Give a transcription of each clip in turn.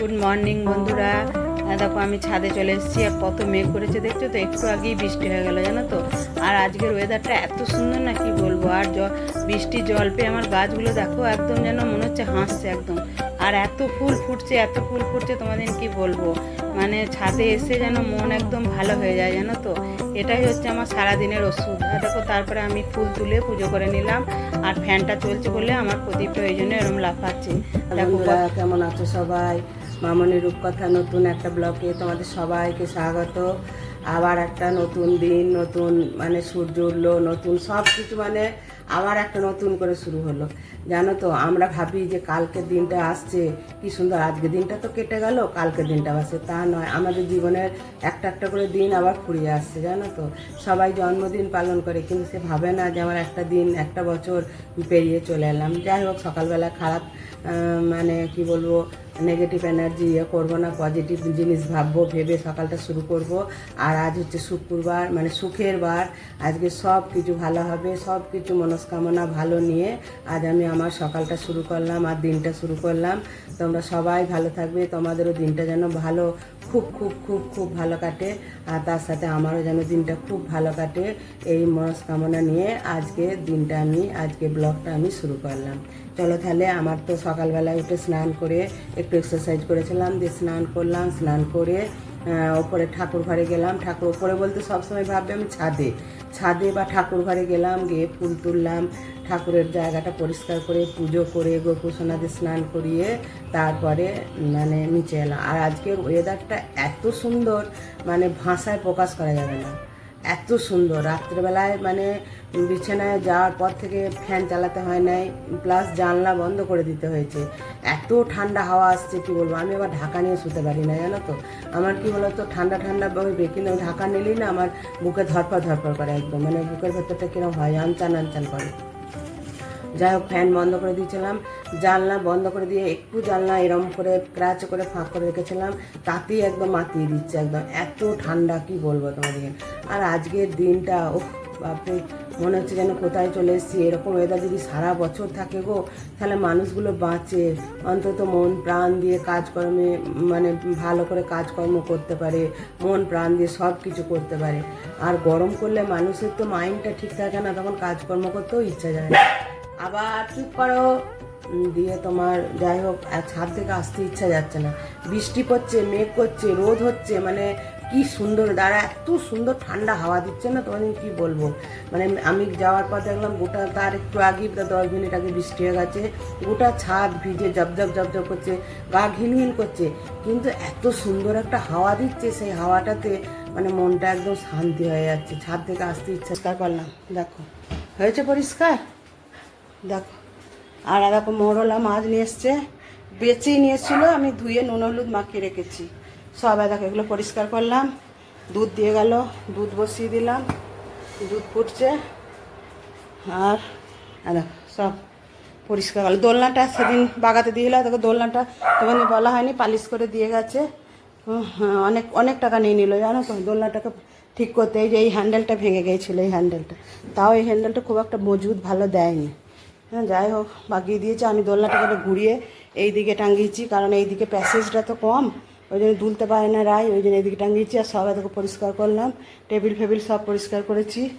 Good morning বন্ধুরা। দেখো, আমি ছাদে চলে এসেছি আর কত মেঘ করেছে। দেখছ তো, একটু আগেই বৃষ্টি হয়ে গেল, জানো তো? আর আজকের ওয়েদারটা এত সুন্দর না, কি বলব? আর বৃষ্টির জল পেয়ে আমার গাছগুলো দেখো, একদম যেন মনে হচ্ছে হাসছে একদম। আর এত ফুল ফুটছে, এত ফুল ফুটছে, তোমাদের কি বলব? মানে ছাদে এসে যেন মন একদম ভালো হয়ে যায়, জানো তো? এটাই হচ্ছে আমার সারাদিনের ওষুধ। দেখো, তারপরে আমি ফুল তুলে পুজো করে নিলাম। আর ফ্যানটা চলছে বলে আমার প্রদীপটা ওই জন্য এরম লাফাচ্ছে। দেখো কেমন আছো সবাই? মামনি রূপকথা নতুন একটা ব্লকে তোমাদের সবাইকে স্বাগত। আবার একটা নতুন দিন, নতুন মানে সূর্য উঠল, নতুন সব কিছু মানে আবার একটা নতুন করে শুরু হলো। জানো তো, আমরা ভাবি যে কালকের দিনটা আসছে, কি সুন্দর আজকের দিনটা তো কেটে গেল, কালকের দিনটা আসছে তা নয়, আমাদের জীবনের একটা একটা করে দিন আবার ফুরিয়ে আসছে, জানো তো। সবাই জন্মদিন পালন করে, কিন্তু সে ভাবে না যে আমার একটা দিন, একটা বছর পেরিয়ে চলে এলাম। যাই হোক, সকালবেলা খারাপ মানে কি বলব নেগেটিভ এনার্জি ইয়ে করব না পজিটিভ জিনিস ভাববো, ভেবে সকালটা শুরু করব। আর আজ হচ্ছে শুক্রবার মানে সুখের বার। আজকে সব কিছু ভালো হবে, সব কিছু মনস্কামনা ভালো নিয়ে আজ আমি আমার সকালটা শুরু করলাম, আর দিনটা শুরু করলাম। তোমরা সবাই ভালো থাকবে, তোমাদেরও দিনটা যেন ভালো, খুব খুব খুব খুব ভালো কাটে। আর তার সাথে আমারও যেন দিনটা খুব ভালো কাটে, এই মনস্কামনা নিয়ে আজকে দিনটা আমি, আজকে ব্লগটা আমি শুরু করলাম। চলো তাহলে আমার তো সকালবেলায় উঠে স্নান করে একটু এক্সারসাইজ করেছিলাম, দিয়ে স্নান করলাম, স্নান করে ওপরে ঠাকুর ঘরে গেলাম। ঠাকুর ওপরে বলতে সবসময় ভাববে আমি ছাদে। ছাদে বা ঠাকুর ঘরে গেলাম, গিয়ে ফুল তুললাম, ঠাকুরের জায়গাটা পরিষ্কার করে পুজো করে গোপুসোনাদের স্নান করিয়ে তারপরে মানে নিচে এলাম। আর আজকের ওয়েদারটা এত সুন্দর মানে ভাষায় প্রকাশ করা যাবে না। এত সুন্দর। রাত্রেবেলায় মানে বিছানায় যাওয়ার পর থেকে ফ্যান চালাতে হয় নাই, প্লাস জানলা বন্ধ করে দিতে হয়েছে। এত ঠান্ডা হাওয়া আসছে, কি বলব? আমি আবার ঢাকা নিয়ে শুতে পারি না, জানো তো? আমার কি তো ঠান্ডা ঠান্ডা ভাবে কিন্তু ঢাকা নিলেই না আমার বুকে ধরপড় ধরপড় করে একদম। মানে বুকের ভেতরটা কীরকম হয়, আনচান আনচান করে। যাই হোক ফ্যান বন্ধ করে দিয়েছিলাম। জানলা বন্ধ করে দিয়ে একটু জানলা এরম করে ক্রাচ করে, ফাঁক করে রেখেছিলাম। তাতেই একদম মাতিয়ে দিচ্ছে একদম। এত ঠান্ডা, কি বলব তোমাদের আর আজকের দিনটা ও বাপরে, মনে হচ্ছে যেন কোথায় চলে এসেছি। এরকম ওয়েদার যদি সারা বছর থাকে গো, তাহলে মানুষগুলো বাঁচে। অন্তত মন, প্রাণ দিয়ে কাজকর্মে মানে ভালো করে কাজকর্ম করতে পারে। মন, প্রাণ দিয়ে সব কিছু করতে পারে। আর গরম করলে মানুষের তো মাইন্ডটা ঠিক থাকে না, তখন কাজকর্ম করতেও ইচ্ছা যায় না। আবার চুপ করো। দিয়ে তোমার যাই হোক ছাদ থেকে আসতে ইচ্ছা যাচ্ছে না। বৃষ্টি পড়ছে, মেঘ করছে, রোদ হচ্ছে মানে কি সুন্দর দাঁড়া, এত সুন্দর ঠান্ডা হাওয়া দিচ্ছে না তোমাদের কি বলব? মানে আমি যাওয়ার পর দেখলাম গোটা তার একটু আগে দশ মিনিট আগে বৃষ্টি হয়ে গেছে। গোটা ছাদ ভিজে জবজব জবজব করছে, গা ঘিন ঘিন করছে। কিন্তু এত সুন্দর একটা হাওয়া দিচ্ছে সেই হাওয়াটাতে মানে মনটা একদম শান্তি হয়ে যাচ্ছে। ছাদ থেকে আসতে ইচ্ছা করলাম দেখো। হয়েছে পরিষ্কার? দেখো। আর দেখো মোরলা মাছ নিয়ে এসছে বেচেই নিয়ে এসেছিল আমি ধুয়ে নুন হলুদ মাখিয়ে রেখেছি। সব দেখো এগুলো পরিষ্কার করলাম দুধ দিয়ে গেল দুধ বসিয়ে দিলাম দুধ ফুটছে। আর দেখো সব পরিষ্কার করল দোলনাটা সেদিন বাগাতে দিয়ে গেলে তোকে দোলনাটা তোমাকে বলা হয়নি পালিশ করে দিয়ে গেছে। হ্যাঁ, অনেক অনেক টাকা নিয়ে নিল জানো তো দোলনাটাকে ঠিক করতে। এই যে এই হ্যান্ডেলটা ভেঙে গিয়েছিল এই হ্যান্ডেলটা তাও এই হ্যান্ডেলটা খুব একটা মজবুত ভালো দেয়নি। হ্যাঁ যাই হোক, বাগিয়ে দিয়েছে। আমি দোলনাটাকে ঘুরিয়ে এই দিকে টাঙ্গিয়েছি কারণ এই দিকে প্যাসেজটা তো কম। ওই জন্য দুলতে পারে না রায়, ওই জন্য এদিকে টাঙ্গিয়েছি আর সব এদিকে পরিষ্কার করলাম। টেবিল ফেবিল সব পরিষ্কার করেছি।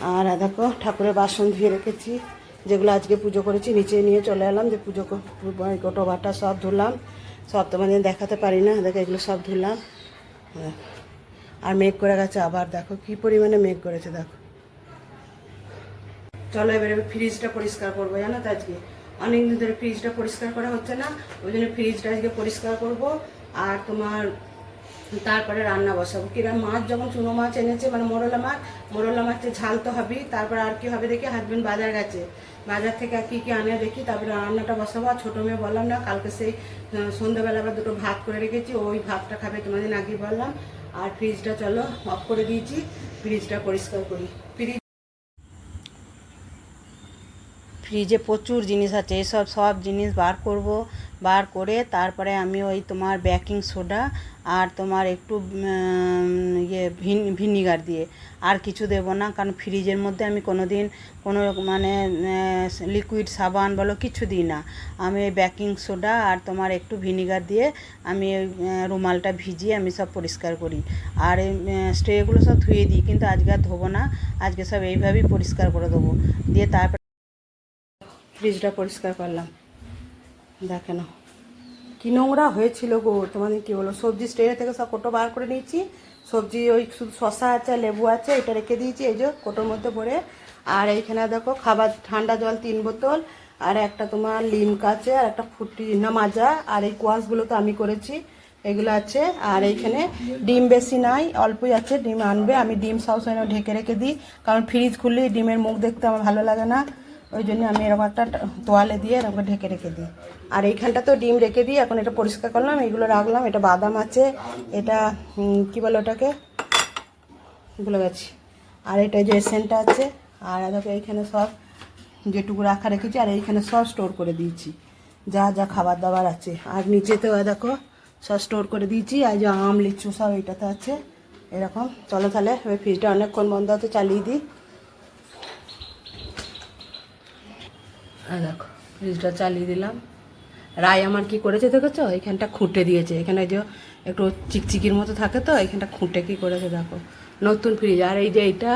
আর এ দেখো, ঠাকুরের বাসন ধুয়ে রেখেছি, যেগুলো আজকে পুজো করেছি, নিচে নিয়ে চলে এলাম, যে পুজো কর- কোটো বাটা সব ধুলাম। সব তোমাদের দেখাতে পারি না, দেখো এগুলো সব ধুলাম। আর মেঘ করে গেছে আবার, দেখো কি পরিমাণে মেঘ করেছে, দেখো। চলো এবারে ফ্রিজটা পরিষ্কার করব, জানো তো আজকে। অনেকদিন ধরে ফ্রিজটা পরিষ্কার করা হচ্ছে না, ওই জন্য ফ্রিজটা আজকে পরিষ্কার করব, আর তোমার তারপরে রান্না বসাবো। কিরম মাছ যখন চুনো মাছ এনেছে মানে মোরলা মাছ, মোরলা মাছের ঝাল তো হবেই, তারপর আর কি হবে দেখি হাজবেন্ড বাজার গেছে। বাজার থেকে আর কি কি আনে দেখি, তারপরে রান্নাটা বসাবো, আর ছোটো মেয়ে বললাম না, কালকে সেই সন্ধ্যাবেলা আবার দুটো ভাত করে রেখেছি, ওই ভাতটা খাবে তোমাদের আগে বললাম। আর ফ্রিজটা চলো অফ করে দিয়েছি ফ্রিজটা পরিষ্কার করি। ফ্রিজ ফ্রিজে প্রচুর জিনিস আছে, এসব সব জিনিস বার করব। বার করে তারপরে আমি ওই তোমার বেকিং সোডা আর তোমার একটু ইয়ে ভিন- ভিনিগার দিয়ে আর কিছু দেবো না। কারণ ফ্রিজের মধ্যে আমি কোনো দিন কোনো মানে লিকুইড সাবান বলো কিছু দিই না। আমি ওই বেকিং সোডা আর তোমার একটু ভিনিগার দিয়ে আমি রুমালটা ভিজিয়ে আমি সব পরিষ্কার করি। আর স্ট্রেগুলো সব ধুয়ে দিই, কিন্তু আজকে আর ধোবো না। আজকে সব এইভাবেই পরিষ্কার করে দেবো। দিয়ে তারপর ফ্রিজটা পরিষ্কার করলাম। দেখে না কি নোংরা হয়েছিল গো, তোমাদের কি বলো সবজি স্ট্রে থেকে সব কোটো বার করে নিয়েছি। সবজি ওই শুধু শশা আছে, লেবু আছে, এটা রেখে দিয়েছি, এই যে কোটোর মধ্যে ভরে। আর এইখানে দেখো, খাবার, ঠান্ডা জল তিন বোতল, আর একটা তোমার লিমকা আছে, আর একটা ফুটি না মাজা, আর এই কোয়াশগুলো তো আমি করেছি, এগুলো আছে। আর এইখানে ডিম বেশি নাই, অল্পই আছে, ডিম আনবে, আমি ডিম সবসময় ঢেকে রেখে দিই, কারণ ফ্রিজ খুললেই ডিমের মুখ দেখতে আমার ভালো লাগে না। ওই জন্য আমি এরকম একটা তোয়ালে দিয়ে এরকম ঢেকে রেখে দিই। আর এইখানটা তো ডিম রেখে দিই এখন এটা পরিষ্কার করলাম এগুলো রাখলাম, এটা বাদাম আছে, এটা কি বলে ওটাকে? ভুলে গেছি। আর এটা যে এসেন্টটা আছে, আর দেখো এইখানে সব যেটুকু রাখা রেখেছি, আর এইখানে সব স্টোর করে দিয়েছি। যা যা খাবার দাবার আছে। আর নিচেতেও দেখো, সব স্টোর করে দিয়েছি, আর যে আম, লিচু সব এইটাতে আছে। এরকম। চলো তাহলে ফ্রিজটা অনেকক্ষণ বন্ধ হতে চালিয়ে দিই। দেখো ফ্রিজটা চালিয়ে দিলাম। রায় আমার কি করেছে দেখেছ? এখানটা খুঁটে দিয়েছে। এখানে যে একটু চিকচিকির মতো থাকে তো, এখানটা খুঁটে কি করেছে দেখো। নতুন ফ্রিজ আর এই যে এইটা,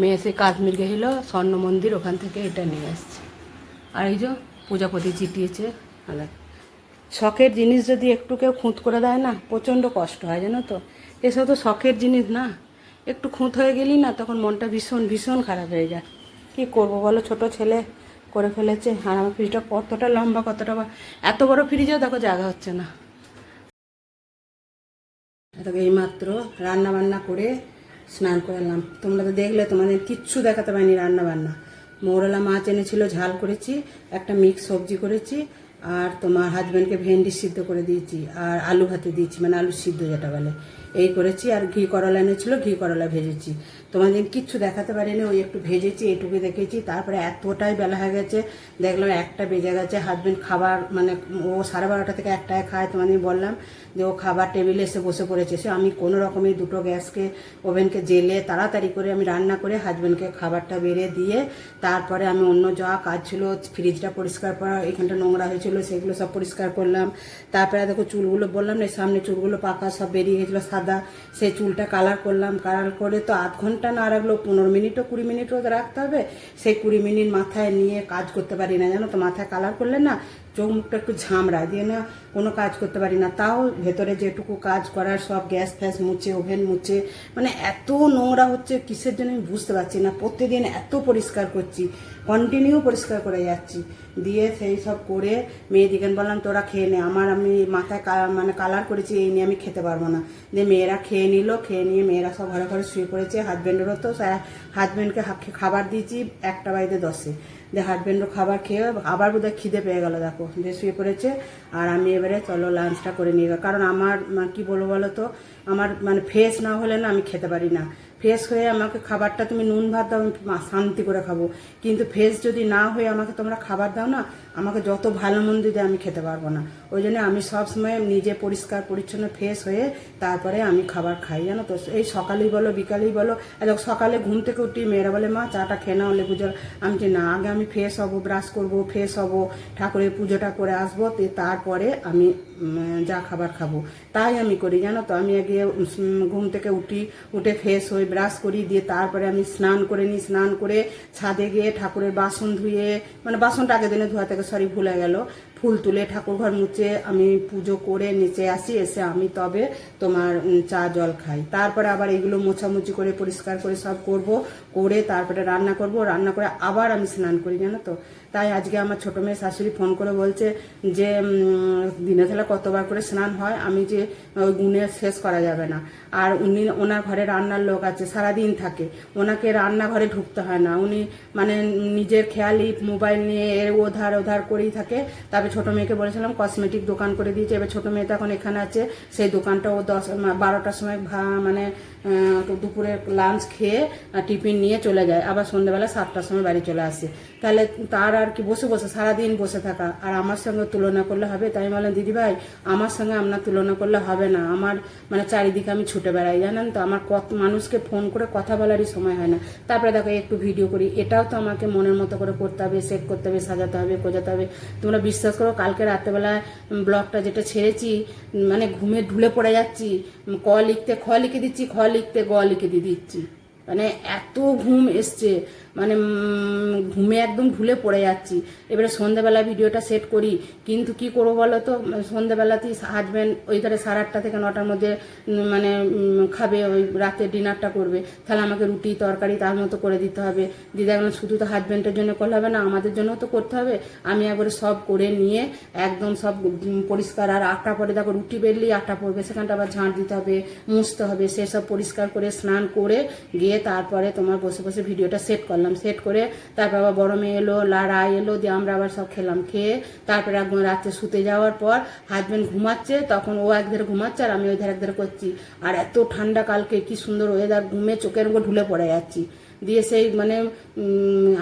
মেয়ে এসে কাশ্মীর গেছিল, স্বর্ণ মন্দির, ওখান থেকে এটা নিয়ে আসছে আর এই যে পূজাপতি চিটিয়েছে। দেখো। শখের জিনিস যদি একটু কেউ খুঁত করে দেয় না, প্রচণ্ড কষ্ট হয়, জানো তো? এসব তো শখের জিনিস না। একটু খুঁত হয়ে গেলি না, তখন মনটা ভীষণ ভীষণ খারাপ হয়ে যায়। কি করব বলো? ছোট ছেলে করে ফেলেছে। আর আমার ফ্রিজটা কতটা লম্বা, কতটা এত বড় ফ্রিজেও দেখো জায়গা হচ্ছে না। দেখো এইমাত্র রান্না বান্না করে স্নান করলাম তোমরা তো দেখলে, তোমাদের কিচ্ছু দেখাতে পারিনি রান্না বান্না মৌরলা মাছ এনেছিল, ঝাল করেছি, একটা মিক্স সবজি করেছি, আর তোমার হাজব্যান্ডকে ভেন্ডি সিদ্ধ করে দিয়েছি, আর আলু ভাতে দিয়েছি মানে আলু সিদ্ধ যেটা বলে। এই করেছি, আর ঘি করলা এনেছিল, ঘি করলা ভেজেছি। তোমাদের কিচ্ছু দেখাতে পারিনি, ওই একটু ভেজেছি, এটুকু দেখেছি, তারপরে এতটাই বেলা হয়ে গেছে, দেখলাম একটা বেজে গেছে হাজব্যান্ড খাবার মানে ও সাড়ে বারোটা থেকে একটায় খায়, তোমাদের বললাম যে ও খাবার টেবিলে এসে বসে পড়েছে, সে আমি কোনো রকমের দুটো গ্যাসকে, ওভেনকে জেলে তাড়াতাড়ি করে আমি রান্না করে হাজব্যান্ডকে খাবারটা বেড়ে দিয়ে, তারপরে আমি অন্য যা কাজ ছিল ফ্রিজটা পরিষ্কার করা, এখানটা নোংরা হয়েছিল, সেগুলো সব পরিষ্কার করলাম, তারপরে দেখো চুলগুলো বললাম না, সামনে চুলগুলো পাকা, সব বেরিয়ে গেছিল সাদা, সেই চুলটা কালার করলাম কালার করে তো আধ ঘণ্টা না রাখলেও পনেরো মিনিটও, কুড়ি মিনিটও রাখতে হবে। সেই কুড়ি মিনিট মাথায় নিয়ে কাজ করতে পারি না, জানো তো? মাথায় কালার করলে না চোখ মুখটা একটু ঝামড়া দিয়ে না কোনো কাজ করতে পারি না। তাও ভেতরে যেটুকু কাজ করার সব গ্যাস ফ্যাস মুছে, ওভেন মুছে মানে এত নোংরা হচ্ছে, কিসের জন্য আমি বুঝতে পারছি না। প্রত্যেকদিন এত পরিষ্কার করছি কন্টিনিউ পরিষ্কার করে যাচ্ছি। দিয়ে সেই সব করে মেয়েদিকে বললাম, তোরা খেয়ে নে। আমার আমি মাথায় মানে কালার করেছি, এই নিয়ে আমি খেতে পারব না। দিয়ে মেয়েরা খেয়ে নিল, খেয়ে নিয়ে মেয়েরা সব ঘরে ঘরে শুয়ে পড়েছে। হাজব্যান্ডেরও তো হাজব্যান্ডকে খাবার দিয়েছি একটা বাড়িতে দশে। দিয়ে হাজব্যান্ডও খাবার খেয়ে আবার বোধহয় খিদে পেয়ে গেল, দেখো। যে শুয়ে পড়েছে, আর আমি এবারে চলো লাঞ্চটা করে নিয়ে কারণ আমার কি বলব বলো তো? আমার মানে ফ্রেশ না হলে না আমি খেতে পারি না। ফ্রেশ হয়ে আমাকে খাবারটা তুমি নুন, ভাত দাও, আমি শান্তি করে খাব। কিন্তু ফ্রেশ যদি না হয়ে আমাকে তোমরা খাবার দাও না, আমাকে যত ভালো মন্দ দিয়ে আমি খেতে পারব না। ওই জন্য আমি সবসময় নিজে পরিষ্কার, পরিচ্ছন্ন, ফ্রেশ হয়ে তারপরে আমি খাবার খাই, জানো তো? এই সকালেই বলো, বিকালেই বলো যখন সকালে ঘুম থেকে উঠি মেয়েরা বলে, মা, চাটা খেয়ে নাও, লেবু জল। আমি যে না, আগে আমি ফ্রেশ হব, ব্রাশ করব, ফ্রেশ হব, ঠাকুরের পুজোটা করে আসব, তো তারপরে আমি যা খাবার খাব। তাই আমি করি, জানো তো? আমি আগে ঘুম থেকে উঠি, উঠে ফ্রেশ হই ব্রাশ করি দিয়ে তারপরে আমি স্নান করে নিই, স্নান করে ছাদে গিয়ে ঠাকুরের বাসন ধুয়ে মানে বাসনটা আগের দিনে ধোয়া থেকে সরি ভুলে গেল। ফুল তুলে ঠাকুর ঘর মুছে আমি পুজো করে নিচে আসি, এসে আমি তবে তোমার চা, জল খাই। তারপরে আবার এগুলো মোছামুছি করে, পরিষ্কার করে সব করব, করে তারপরে রান্না করব। রান্না করে আবার আমি স্নান করি, জানো তো? তাই আজকে আমার ছোট মেয়ে শাশুড়ি ফোন করে বলছে যে দিনে তাহলে কতবার করে স্নান হয়? আমি যে গুণে শেষ করা যাবে না। আর উনি, ওনার ঘরে রান্নার লোক আছে, সারাদিন থাকে। ওনাকে রান্নাঘরে ঢুকতে হয় না। উনি মানে নিজের খেয়ালি মোবাইল নিয়ে, এর ওধার ওধার করেই থাকে। তবে তারপরে ছোটো মেয়েকে বলেছিলাম কসমেটিক দোকান করে দিয়েছে। এবার ছোটো মেয়ে তো এখন এখানে আছে। সেই দোকানটা ও দশ বারোটার সময় ভা মানে দুপুরে লাঞ্চ খেয়ে টিফিন নিয়ে চলে যায়। আবার সন্ধ্যেবেলা সাতটার সময় বাড়ি চলে আসে। তাহলে তার আর কি বসে বসে, সারাদিন বসে থাকা। আর আমার সঙ্গে তুলনা করলে হবে? তাই বললাম দিদিভাই আমার সঙ্গে আপনার তুলনা করলে হবে না। আমার মানে চারিদিকে আমি ছুটে বেড়াই, জানেন তো? আমার কত, মানুষকে ফোন করে কথা বলারই সময় হয় না। তারপরে দেখো, একটু ভিডিও করি। এটাও তো আমাকে মনের মতো করে করতে হবে সেট করতে হবে, সাজাতে হবে কোজাতে হবে। তোমরা বিশ্বাস করো, কালকে রাত্রেবেলায় ব্লগটা যেটা ছেড়েছি মানে ঘুমে ঢুলে পড়ে যাচ্ছি, ক লিখতে, খ লিখে দিচ্ছি, খ লিখতে গ লিখে দিয়ে দিচ্ছি। মানে এত ঘুম এসছে। মানে ঘুমে একদম ঢুলে পড়ে যাচ্ছি। এবারে সন্ধ্যাবেলা ভিডিওটা সেট করি। কিন্তু কি করব বলো তো? সন্ধ্যাবেলাতেই হাজব্যান্ড ওই ধারে সাড়ে আটটা থেকে নটার মধ্যে মানে খাবে, ওই রাতে ডিনারটা করবে। তাহলে আমাকে রুটি, তরকারি তার মতো করে দিতে হবে। দিদা এখন শুধু তো হাজব্যান্ডের জন্য করলে হবে না, আমাদের জন্য তো করতে হবে। আমি একবারে সব করে নিয়ে একদম সব পরিষ্কার আর আটটা পরে দেখো রুটি বেরলেই আটটা পড়বে সেখানটা আবার ঝাঁট দিতে হবে, মুছতে হবে, সেসব পরিষ্কার করে স্নান করে গিয়ে তারপরে তোমার বসে বসে ভিডিওটা সেট করলাম। সেট করে তারপর আবার বড় মেয়ে এলো, লারা এলো, দিয়ে আমরা আবার সব খেলাম, খেয়ে তারপরে একদম রাত্রে শুতে যাওয়ার পর হাজব্যান্ড ঘুমাচ্ছে, তখন ও এক ধারে ঘুমাচ্ছে আর আমি ওই ধারে এক ধারে করছি। আর এত ঠান্ডা কালকে, কি সুন্দর ওয়েদার ঘুমে চোখের উপর ঢুলে পড়ে যাচ্ছি। দিয়ে সেই মানে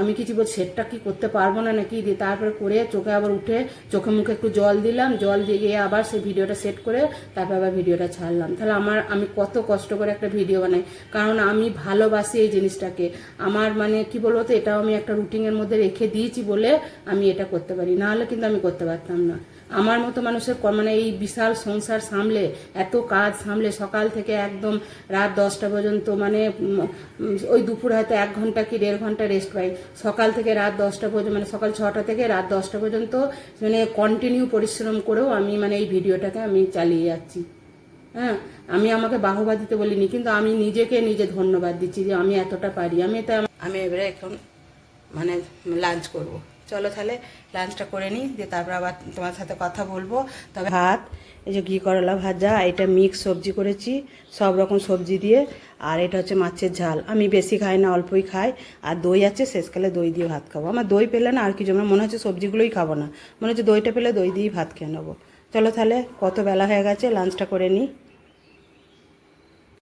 আমি কিছু বল সেটটা কি করতে পারব না নাকি? দিয়ে তারপরে করে চোখে আবার উঠে চোখে মুখে একটু জল দিলাম, জল দিয়ে আবার সেই ভিডিওটা সেট করে তারপর আবার ভিডিওটা ছাড়লাম। তাহলে আমার, আমি কত কষ্ট করে একটা ভিডিও বানাই। কারণ আমি ভালোবাসি এই জিনিসটাকে। আমার মানে কি বলব তো, এটাও আমি একটা রুটিনের মধ্যে রেখে দিয়েছি বলে আমি এটা করতে পারি। না হলে কিন্তু আমি করতে পারতাম না। আমার মতো মানুষের মানে এই বিশাল সংসার সামলে, এত কাজ সামলে, সকাল থেকে একদম রাত দশটা পর্যন্ত মানে ওই দুপুর হয়তো এক ঘণ্টা কি দেড় ঘণ্টা রেস্ট পাই। সকাল থেকে রাত দশটা পর্যন্ত মানে সকাল ছটা থেকে রাত দশটা পর্যন্ত মানে কন্টিনিউ পরিশ্রম করেও আমি মানে এই ভিডিওটাকে আমি চালিয়ে যাচ্ছি। হ্যাঁ আমি আমাকে বাহবা দিতে বলিনি, কিন্তু আমি নিজেকে নিজে ধন্যবাদ দিচ্ছি যে আমি এতটা পারি। আমি তো আমি এবারে এখন মানে লাঞ্চ করব। চলো তাহলে লাঞ্চটা করে নিই, দিয়ে তারপর আবার তোমার সাথে কথা বলব। তবে ভাত, এই যে ঘি করলা ভাজা, এটা মিক্স সবজি করেছি, সব রকম সবজি দিয়ে। আর এটা হচ্ছে মাছের ঝাল। আমি বেশি খাই না, অল্পই খাই। আর দই আছে শেষকালে দই দিয়ে ভাত খাব। আমার দই পেলে না আর কিছু আমার মনে হচ্ছে সবজিগুলোই খাব না। মনে হচ্ছে দইটা পেলে দই দিয়েই ভাত খেয়ে নেব। চলো তাহলে, কত বেলা হয়ে গেছে লাঞ্চটা করে নিই।